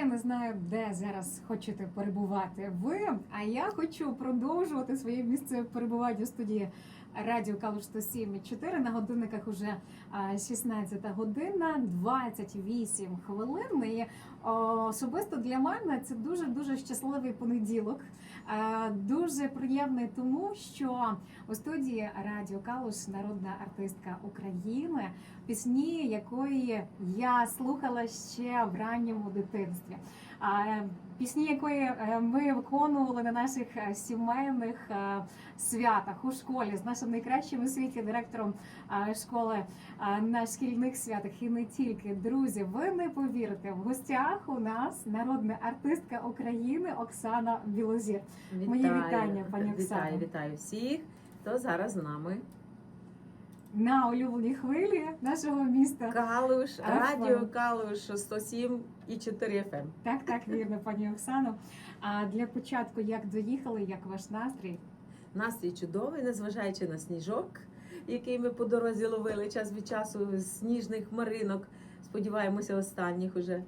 я не знаю, де зараз хочете перебувати ви. А я хочу продовжувати своє місце перебування в студії Радіо Калуш 107,4. На годинниках уже а, 16 година, 28 хвилин. І особисто для мене це дуже дуже щасливий понеділок. Дуже приємний, тому що у студії Радіо Калуш народна артистка України, пісні якої я слухала ще в ранньому дитинстві. Пісні, якої е, ми виконували на наших е, сімейних е, святах у школі з нашим найкращим у світі директором школи на шкільних святах і не тільки друзі. Ви не повірите, в гостях у нас народна артистка України Оксана Білозір. Мої вітання, пані Оксано. Вітаю, вітаю всіх, хто зараз з нами. На улюбленій хвилі нашого міста. Калуш, радіо Калуш 107 і 4 FM. Так, так, вірно, пані Оксано. А для початку, як доїхали, як ваш настрій? Настрій чудовий, незважаючи на сніжок, який ми по дорозі ловили час від часу з сніжних хмаринок. Сподіваємося, останніх уже.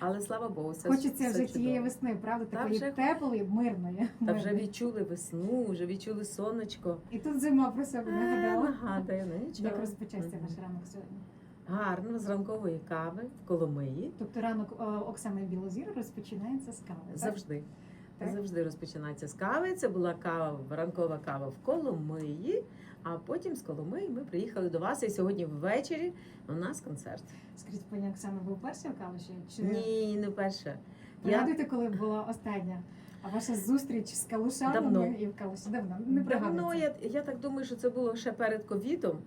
Але слава Богу, все Хочеться все вже чудово. тієї весни, правда? Та Такої вже- теплої, мирної. Та вже відчули весну, вже відчули сонечко. І тут зима про себе Е, нагадала. Нагадує, ну нічого. Як розпочався ваш ранок сьогодні? Гарно, з ранкової кави в Коломиї. Тобто ранок е, Оксани Білозір розпочинається з кави. так? Завжди. Так. Завжди розпочинається з кави. Це була кава, ранкова кава в Коломиї. А потім з Коломиї ми приїхали до вас. І сьогодні ввечері у нас концерт. Скажіть, пані Оксана, ви вперше в Калуші? Чи Ні, не перше. Я коли була остання а ваша зустріч з калушанами Давно. і в Калуші? Давно не Давно я, я так думаю, що це було ще перед ковідом.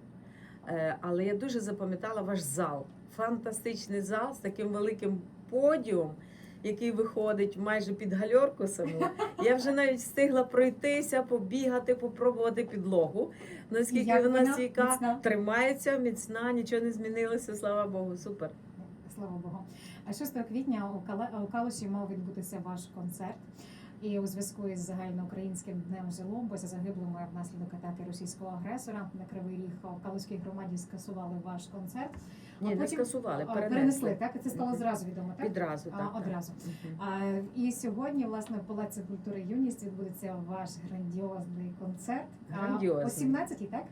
Е, Але я дуже запам'ятала ваш зал. Фантастичний зал з таким великим подіум, який виходить майже під гальорку саму. Я вже навіть встигла пройтися, побігати, попробувати підлогу. Наскільки Як вона стійка, Міцна? тримається, міцна, нічого не змінилося, слава Богу, супер. Слава Богу. А 6 квітня у Калуші мав відбутися ваш концерт. І у зв'язку із загальноукраїнським днем жалоби за загиблими внаслідок атаки російського агресора на Кривий Ріг у Калузькій громаді скасували ваш концерт. Ні, не потім- скасували, перенесли. перенесли, так? Це стало зразу відомо, так? Відразу, А, так. так. одразу. Мгм. А, і сьогодні, власне, в Палаці культури юність відбудеться ваш грандіозний концерт. А, Грандіозний. О 17-й, так?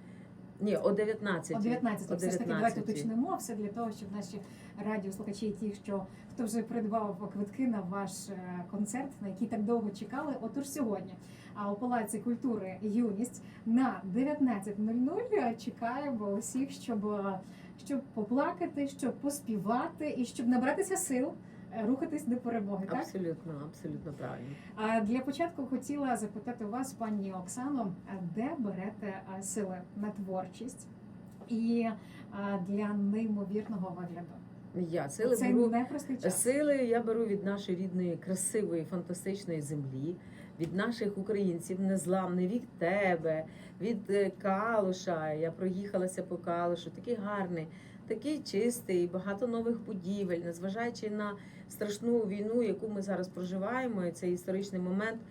Ні, о 19. О 19 О все ж таки давайте 19-й. уточнимо все для того, щоб наші радіослухачі, і ті, що хто вже придбав квитки на ваш е, концерт, на який так довго чекали. Отож сьогодні. А у Палаці культури юність на 19.00 чекаємо усіх, щоб, е, щоб поплакати, щоб поспівати і щоб набратися сил. Е, Рухатись до перемоги, так? Абсолютно, абсолютно правильно. А для початку хотіла запитати вас, пані Оксано, де берете сили на творчість і для неймовірного вигляду? Я сили Це беру час. Сили я беру від нашої рідної, красивої, фантастичної землі, від наших українців, незламних, від тебе, від е, Калуша. Я проїхалася по Калушу, такий гарний, такий чистий, багато нових будівель, незважаючи на страшну війну, яку ми зараз проживаємо, і цей історичний момент.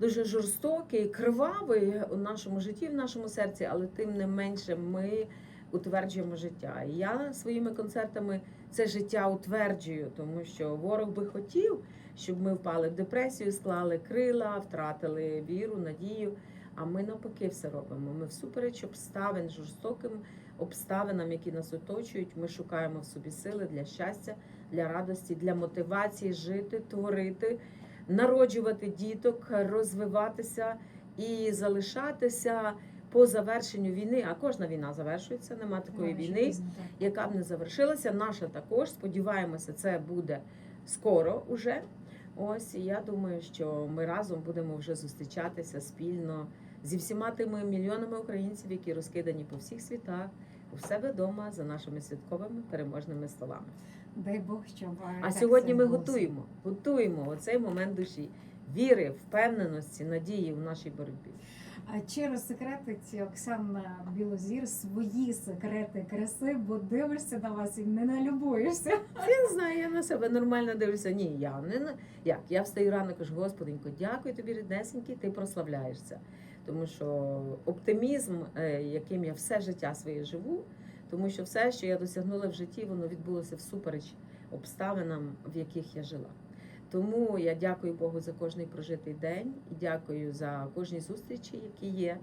Дуже жорстокий, кривавий у нашому житті, в нашому серці, але тим не менше ми утверджуємо життя. І я своїми концертами це життя утверджую, тому що ворог би хотів, щоб ми впали в депресію, склали крила, втратили віру, надію. А ми навпаки все робимо. Ми всупереч обставин, жорстоким обставинам, які нас оточують. Ми шукаємо в собі сили для щастя, для радості, для мотивації жити, творити, народжувати діток, розвиватися і залишатися по завершенню війни. А кожна війна завершується. Нема такої війни пізно, так. яка б не завершилася. Наша також сподіваємося, це буде скоро уже. Ось і я думаю, що ми разом будемо вже зустрічатися спільно зі всіма тими мільйонами українців, які розкидані по всіх світах, у себе вдома за нашими святковими переможними столами. Дай Бог, щоб е, А сьогодні ми готуємо, готуємо оцей момент душі, віри, впевненості, надії в нашій боротьбі. А чи розсекретить Оксана Білозір свої секрети краси, бо дивишся на вас і не налюбуєшся. Я не знаю, я на себе нормально дивлюся. Ні, я не на- як. Я встаю рано, кажу, Господенько, дякую тобі, ріднесенький, ти прославляєшся. Тому що оптимізм, е, яким я все життя своє живу, тому що все, що я досягнула в житті, воно відбулося всупереч обставинам, в яких я жила. Тому я дякую Богу за кожний прожитий день і дякую за кожні зустрічі, які є.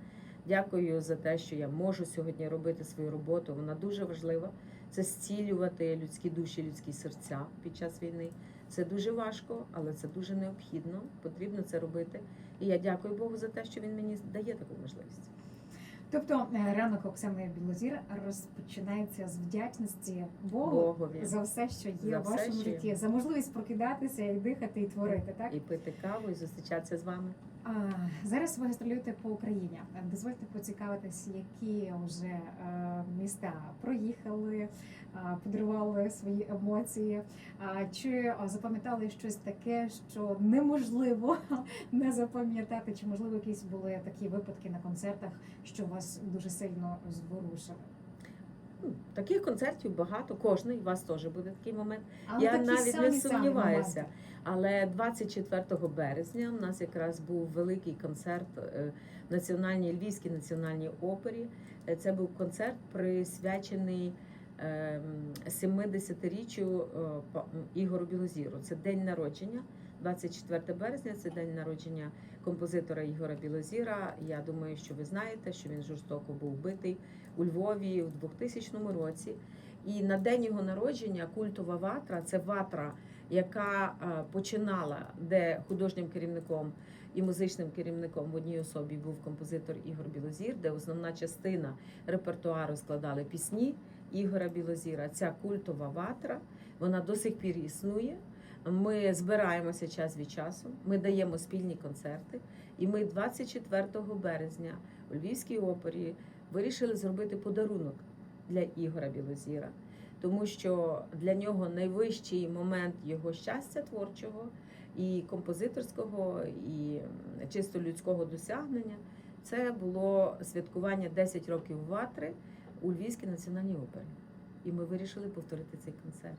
Дякую за те, що я можу сьогодні робити свою роботу. Вона дуже важлива. Це зцілювати людські душі, людські серця під час війни. Це дуже важко, але це дуже необхідно. Потрібно це робити. І я дякую Богу за те, що він мені дає таку можливість. Тобто е, ранок Оксани Білозір розпочинається з вдячності Богу Богові за все, що є За в вашому житті, за можливість прокидатися і дихати, і творити. Так і пити каву, і зустрічатися з вами. Зараз ви гастролюєте по Україні. Дозвольте поцікавитись, які вже е, міста проїхали, подарували свої емоції. Чи запам'ятали щось таке, що неможливо не запам'ятати? Чи можливо якісь були такі випадки на концертах, що вас дуже сильно зворушили? Ну, Таких концертів багато, кожний, у вас теж буде такий момент. Але Я навіть не сумніваюся. Але 24 березня у нас якраз був великий концерт е, в Національній Львівській національній опері. Е, Це був концерт присвячений ем, 70-річчю е, па- м, Ігору Білозіру. Це день народження. 24 березня це день народження композитора Ігора Білозіра. Я думаю, що ви знаєте, що він жорстоко був вбитий у Львові у 2000 році. І на день його народження культова ватра це ватра, яка е, починала, де художнім керівником і музичним керівником в одній особі був композитор Ігор Білозір, де основна частина репертуару складали пісні Ігора Білозіра. Ця культова ватра, вона до сих пір існує. Ми збираємося час від часу, ми даємо спільні концерти. І ми 24 березня у Львівській опері вирішили зробити подарунок для Ігора Білозіра, тому що для нього найвищий момент його щастя творчого і композиторського, і чисто людського досягнення це було святкування 10 років ватри у Львівській національній опері. І ми вирішили повторити цей концерт.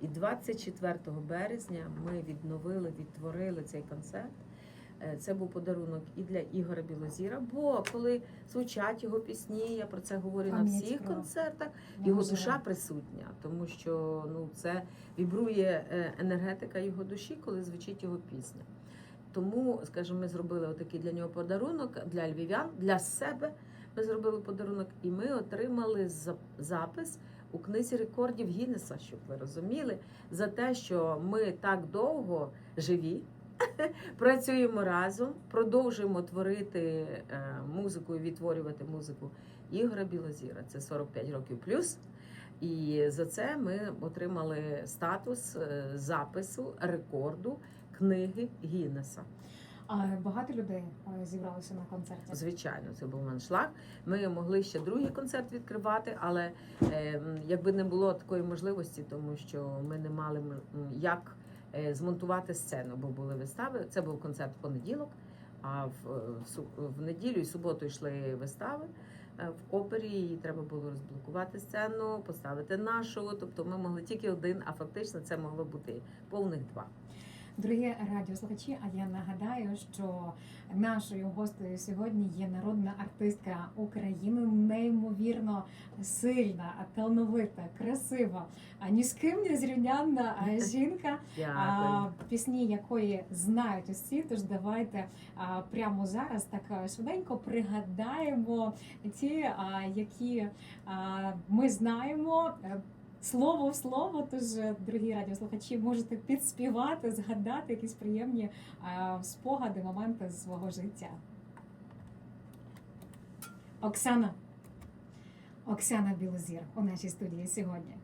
І 24 березня ми відновили, відтворили цей концерт. Е, Це був подарунок і для Ігора Білозіра. Бо коли звучать його пісні, я про це говорю на всіх про концертах. Його Неможливо. душа присутня, тому що ну це вібрує е, енергетика його душі, коли звучить його пісня. Тому, скажімо, ми зробили отакий для нього подарунок для львів'ян, для себе. Ми зробили подарунок, і ми отримали за- запис у книзі рекордів Гіннеса, щоб ви розуміли, за те, що ми так довго живі, працюємо разом, продовжуємо творити е, музику і відтворювати музику Ігоря Білозіра. Це 45 років плюс. І за це ми отримали статус е, запису рекорду книги Гіннеса. А багато людей е, зібралося на концерті. Звичайно, це був аншлаг. Ми могли ще другий концерт відкривати, але е, якби не було такої можливості, тому що ми не мали як змонтувати сцену, бо були вистави. Це був концерт в понеділок, а в, е, в неділю і суботу йшли вистави. е, В опері і треба було розблокувати сцену, поставити нашу. Тобто ми могли тільки один, а фактично це могло бути повних два. Дорогі радіослухачі, а я нагадаю, що нашою гостею сьогодні є народна артистка України, неймовірно сильна, талановита, красива, а ні з ким не зрівнянна жінка, Дякую. пісні якої знають усі. Тож давайте прямо зараз так швиденько пригадаємо ті, які ми знаємо. Слово в слово, тож, е, дорогі радіослухачі, можете підспівати, згадати якісь приємні е, спогади, моменти з свого життя. Оксана. Оксана Білозір у нашій студії сьогодні.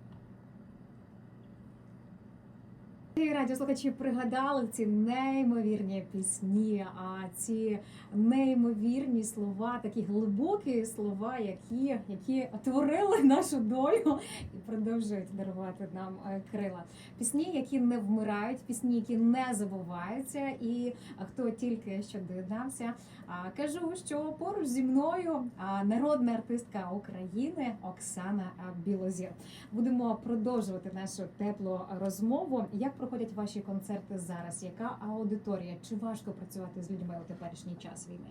І радіослухачі пригадали ці неймовірні пісні, а ці неймовірні слова, такі глибокі слова, які, які творили нашу долю і продовжують дарувати нам е, крила. Пісні, які не вмирають, пісні, які не забуваються. І хто тільки що доєднався, кажу, що поруч зі мною народна артистка України Оксана Білозір. Будемо продовжувати нашу теплу розмову. Як проходять ваші концерти зараз? Яка аудиторія? Чи важко працювати з людьми у теперішній час війни?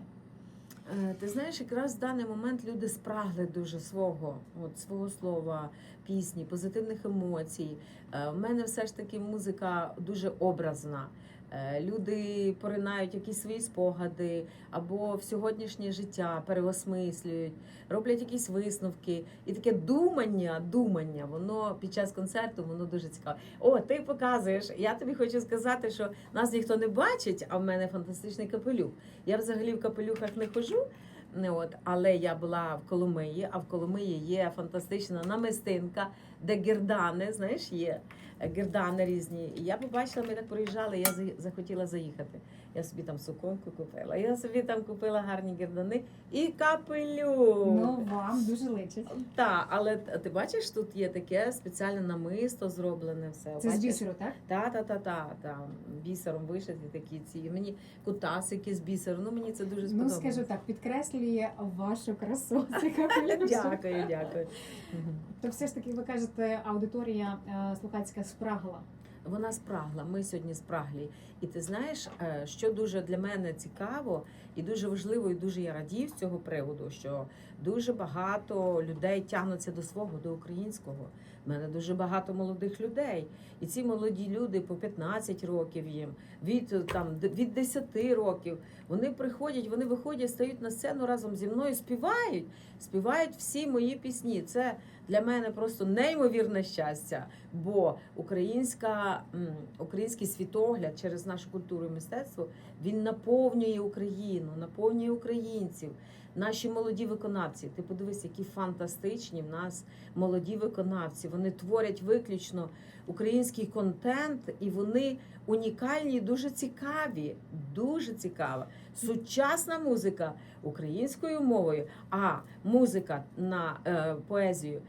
Е, Ти знаєш, якраз в даний момент люди спрагли дуже свого, от свого слова, пісні, позитивних емоцій. Е, В мене все ж таки музика дуже образна. Е, Люди поринають якісь свої спогади або в сьогоднішнє життя переосмислюють, роблять якісь висновки. І таке думання, думання, воно під час концерту воно дуже цікаве. О, ти показуєш. Я тобі хочу сказати, що нас ніхто не бачить, а в мене фантастичний капелюх. Я взагалі в капелюхах не хожу. Не от, але я була в Коломиї, а в Коломиї є фантастична намистинка, де гердани, знаєш, є гердани різні. І я побачила, ми так проїжджали, я захотіла заїхати. Я собі там суконку купила. Я собі там купила гарні гердани і капелюх. Ну вам дуже личить. Так, але ти бачиш, тут є таке спеціальне намисто зроблене все. Це з бісеру, так? Та, та, та, та, та. Бісером вишиті такі ці. Мені кутасики з бісеру. Ну мені це дуже Ну скажу так, підкреслює вашу красу. Дякую, дякую. То все ж таки ви кажете, аудиторія е, слухацька спрагла. Вона спрагла. Ми сьогодні спраглі. І ти знаєш, е, що дуже для мене цікаво і дуже важливо, і дуже я радію з цього приводу, що дуже багато людей тягнуться до свого, до українського. У мене дуже багато молодих людей. І ці молоді люди по 15 років їм, від там від 10 років. Вони приходять, вони виходять, стають на сцену разом зі мною, співають, співають всі мої пісні. Це для мене просто неймовірне щастя. Бо українська, український світогляд через нашу культуру і мистецтво він наповнює Україну, наповнює українців. Наші молоді виконавці. Ти подивись, які фантастичні в нас молоді виконавці. Вони творять виключно український контент, і вони унікальні, дуже цікаві. Дуже цікава. Сучасна музика українською мовою, а музика на е, поезію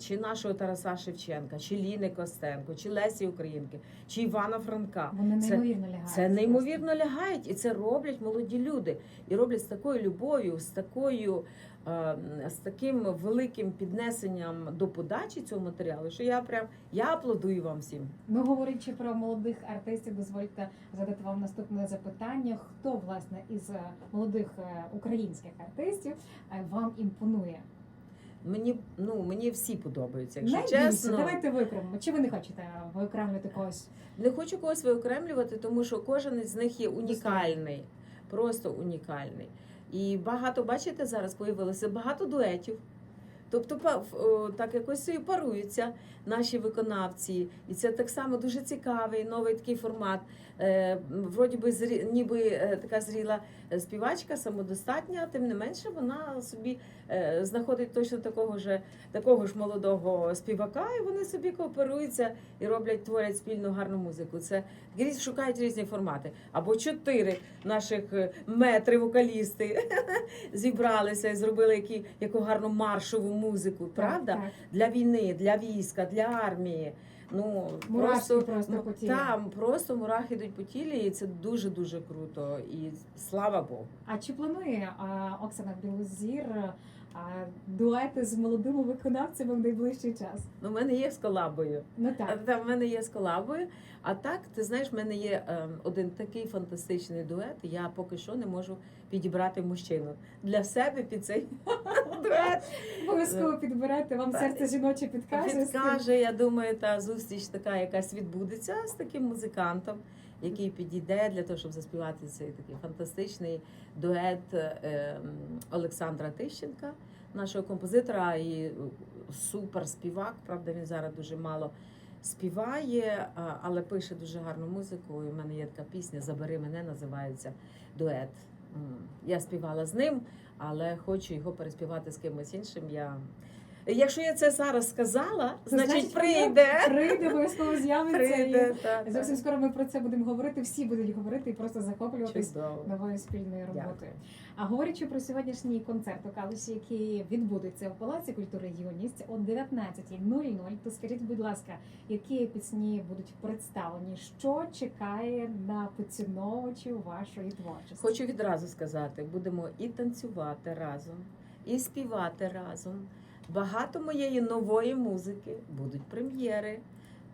чи нашого Тараса Шевченка, чи Ліни Костенко, чи Лесі Українки, чи Івана Франка. Вони Це- неймовірно лягають. Це неймовірно лягають, і це роблять молоді люди. І роблять з такою любов'ю, з такою. е, З таким великим піднесенням до подачі цього матеріалу, що я прям я аплодую вам всім. Ну, говорячи про молодих артистів, дозвольте задати вам наступне запитання. Хто власне із е, молодих е, українських артистів е, вам імпонує? Мені ну мені всі подобаються, якщо Найбільше чесно. давайте викремимо. Чи ви не хочете виокремлювати когось? Не хочу когось виокремлювати, тому що кожен з них є унікальний, просто унікальний. І багато, бачите, зараз появилося багато дуетів. Тобто, так якось собі паруються наші виконавці, і це так само дуже цікавий новий такий формат. Е, вроді би зрі, ніби е, така зріла е, співачка, самодостатня, тим не менше вона собі знаходить точно такого ж такого ж молодого співака, і вони собі кооперуються і роблять, творять спільну гарну музику. Це шукають різні формати. Або чотири наших метри вокалісти зібралися і зробили які, яку гарну маршову музику. Правда? Так, так. Для війни, для війська, для армії. Ну Мурашки просто просто по тілі. Там просто мурахи йдуть по тілі, і це дуже дуже круто. І слава Богу. А чи планує а, Оксана Білозір дуети з молодими виконавцями в найближчий час? Ну, в мене є з колабою. Ну так. Та в мене є з колабою. А так, ти знаєш, в мене є ем, один такий фантастичний дует. Я поки що не можу підібрати мужчину для себе під цей дует. Обов'язково підберете, вам серце жіноче підкаже. Підкаже, я думаю, та зустріч така якась відбудеться з таким музикантом, який підійде для того, щоб заспівати цей такий фантастичний дует ем, Олександра Тищенка, нашого композитора і супер співак. Правда, він зараз дуже мало співає, але пише дуже гарну музику. І в мене є така пісня Забери мене називається дует. Я співала з ним, але хочу його переспівати з кимось іншим. Я... Якщо я це зараз сказала, значить значить, прийде. Прийде, обов'язково з'явиться. Прийде, І так, зовсім так. скоро ми про це будемо говорити. Всі будуть говорити і просто захоплюватись Чудово. новою спільною роботою. Дякую. А говорячи про сьогоднішній концерт у Калуші, який відбудеться в Палаці культури юність о 19.00, то скажіть, будь ласка, які пісні будуть представлені? Що чекає на поціновувачів вашої творчості? Хочу відразу сказати, будемо і танцювати разом, і співати разом. Багато моєї нової музики, будуть прем'єри.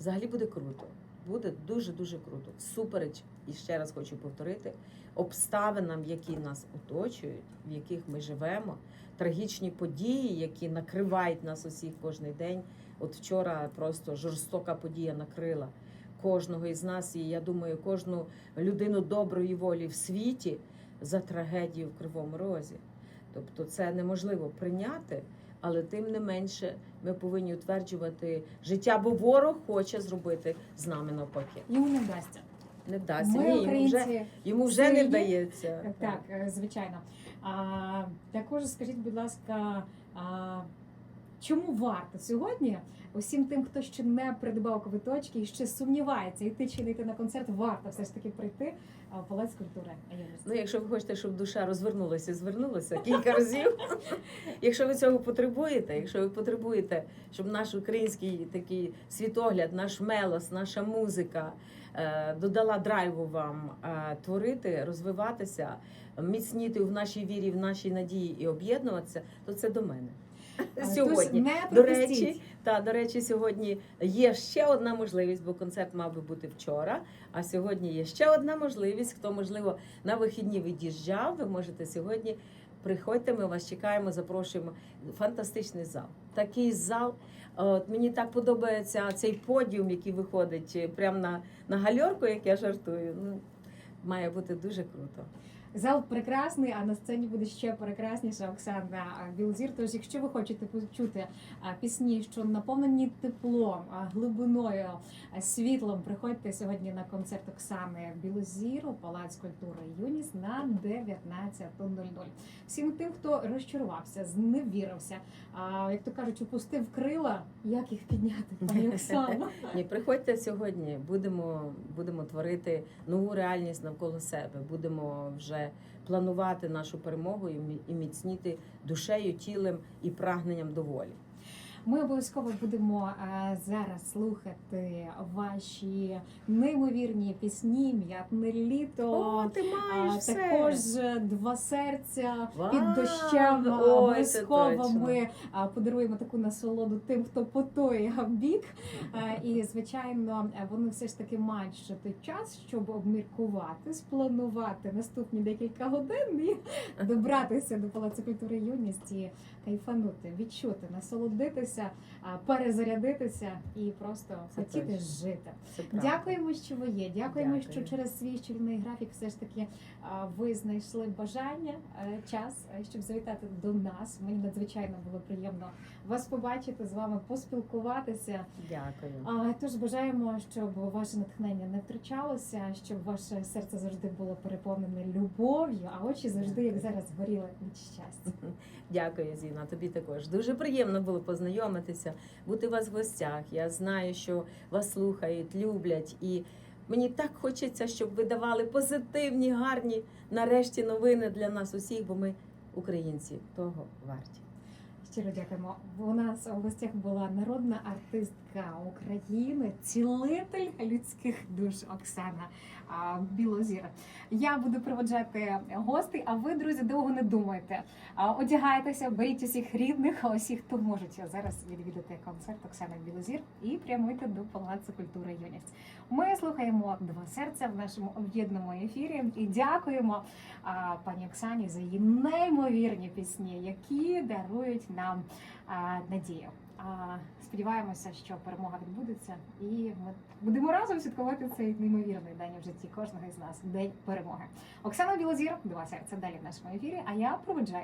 Взагалі буде круто. буде дуже дуже круто. Всупереч, і ще раз хочу повторити, обставинам, які нас оточують, в яких ми живемо, трагічні події, які накривають нас усіх кожен день. От вчора просто жорстока подія накрила кожного із нас, і я думаю, кожну людину доброї волі в світі за трагедію в Кривому Розі. Тобто це неможливо прийняти, але тим не менше ми повинні утверджувати життя, бо ворог хоче зробити з нами навпаки. Йому не вдасться. Не вдасться. Ми, Ні, йому вже, йому вже не вдається. Так, е, звичайно. А, також скажіть, будь ласка, а, чому варто сьогодні усім тим, хто ще не придбав квиточки і ще сумнівається, йти чи не йти на концерт, варто все ж таки прийти Палац культури? Ну, якщо ви хочете, щоб душа розвернулася звернулася кілька разів, якщо ви цього потребуєте, якщо ви потребуєте, щоб наш український такий світогляд, наш мелос, наша музика е, додала драйву вам е, творити, розвиватися, міцніти в нашій вірі, в нашій надії і об'єднуватися, то це до мене. Сьогодні. не До речі, та до речі, сьогодні є ще одна можливість, бо концерт мав би бути вчора. А сьогодні є ще одна можливість. Хто можливо на вихідні від'їжджав, ви можете сьогодні. Приходьте, ми вас чекаємо, запрошуємо. Фантастичний зал. Такий зал. От мені так подобається цей подіум, який виходить прямо на, на гальорку, як я жартую. Ну, має бути дуже круто. Зал прекрасний, а на сцені буде ще прекрасніша Оксана Білзір. Тож, якщо ви хочете почути пісні, що наповнені теплом, глибиною, світлом, приходьте сьогодні на концерт Оксани Білозір у Палац культури Юніс на 19.00. Всім тим, хто розчарувався, зневірився, а як то кажуть, опустив крила, як їх підняти, пані Оксана? Ні, приходьте сьогодні. Будемо, будемо творити нову реальність навколо себе. Будемо вже планувати нашу перемогу і міцніти душею, тілем і прагненням до волі. Ми обов'язково будемо е, зараз слухати ваші неймовірні пісні, м'ятне літо. ти А, також е, два серця Вау! під дощем. Обов'язково ми подаруємо таку насолоду тим, хто по той бік. Е, І звичайно, вони все ж таки мають ще той час, щоб обміркувати, спланувати наступні декілька годин і добратися до Палацу культури юності, кайфанути, відчути, насолодитися, а, перезарядитися і просто Це хотіти точно. жити. Це. Дякуємо, що ви є. Дякуємо, Дякую. що через свій щільний графік все ж таки ви знайшли бажання, е, час, е, щоб завітати до нас. Мені надзвичайно було приємно вас побачити, з вами поспілкуватися. Дякую. А, Тож бажаємо, щоб ваше натхнення не втрачалося, щоб ваше серце завжди було переповнене любов'ю, а очі завжди, як зараз, горіли від щастя. Дякую, Зіна. Тобі також дуже приємно було познайомитися, бути у вас в гостях. Я знаю, що вас слухають, люблять, і мені так хочеться, щоб ви давали позитивні, гарні нарешті новини для нас усіх, бо ми українці того варті. Щиро дякуємо. У нас у гостях була народна артистка України, цілитель людських душ Оксана Білозір. Я буду проводжати гостей, а ви, друзі, довго не думайте. Одягайтеся, беріть усіх рідних, усіх, хто можуть зараз відвідати концерт Оксани Білозір і прямуйте до Палацу культури юність. Ми слухаємо два серця в нашому об'єднаному ефірі і дякуємо пані Оксані за її неймовірні пісні, які дарують нам надію. Сподіваємося, що перемога відбудеться, і ми будемо разом святкувати цей неймовірний день в житті кожного із нас день перемоги. Оксана Білозір, два серця далі в нашому ефірі. А я проведжаю